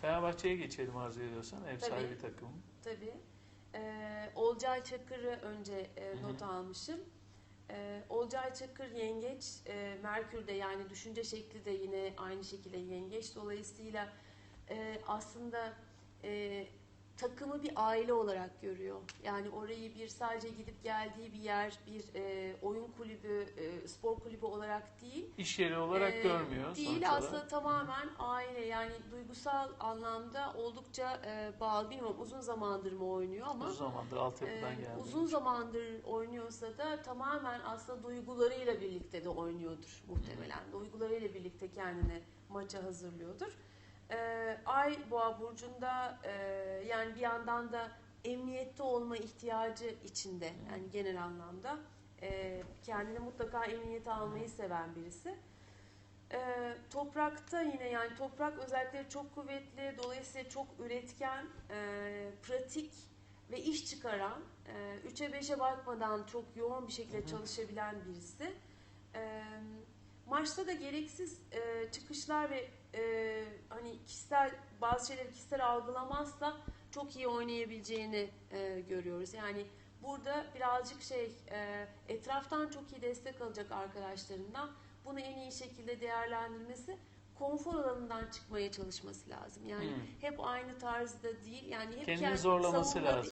Fenerbahçe'ye geçelim arzu ediyorsan. Ev Tabii. sahibi takım. Tabii. Ee, Olcay Çakır'ı önce e, Hı hı. not almışım. Ee, Olcay Çakır yengeç, e, Merkür'de yani düşünce şekli de yine aynı şekilde yengeç. Dolayısıyla e, aslında e, takımı bir aile olarak görüyor. Yani orayı bir sadece gidip geldiği bir yer, bir e, oyun kulübü, spor kulübü olarak değil. İş yeri olarak Ee, görmüyor Değil aslında tamamen aile yani duygusal anlamda oldukça e, bağlı. Bilmiyorum uzun zamandır mı oynuyor ama Uzun zamandır altyapıdan e, geldi. uzun zamandır oynuyorsa da tamamen aslında duygularıyla birlikte de oynuyordur muhtemelen. Duygularıyla birlikte kendini maça hazırlıyordur. E, Ay Boğa burcunda e, yani bir yandan da emniyette olma ihtiyacı içinde yani genel anlamda e, kendine mutlaka emniyete almayı seven birisi. E, toprakta yine yani toprak özellikleri çok kuvvetli dolayısıyla çok üretken, e, pratik ve iş çıkaran, e, 3'e 5'e bakmadan çok yoğun bir şekilde çalışabilen birisi. E, maçta da gereksiz e, çıkışlar ve e, hani kişisel bazı şeyleri kişisel algılamazsa çok iyi oynayabileceğini e, görüyoruz. Yani burada birazcık şey e, etraftan çok iyi destek alacak arkadaşlarından bunu en iyi şekilde değerlendirmesi konfor alanından çıkmaya çalışması lazım. Yani Hmm. hep aynı tarzda değil yani hep Kendini kendi zorlaması lazım.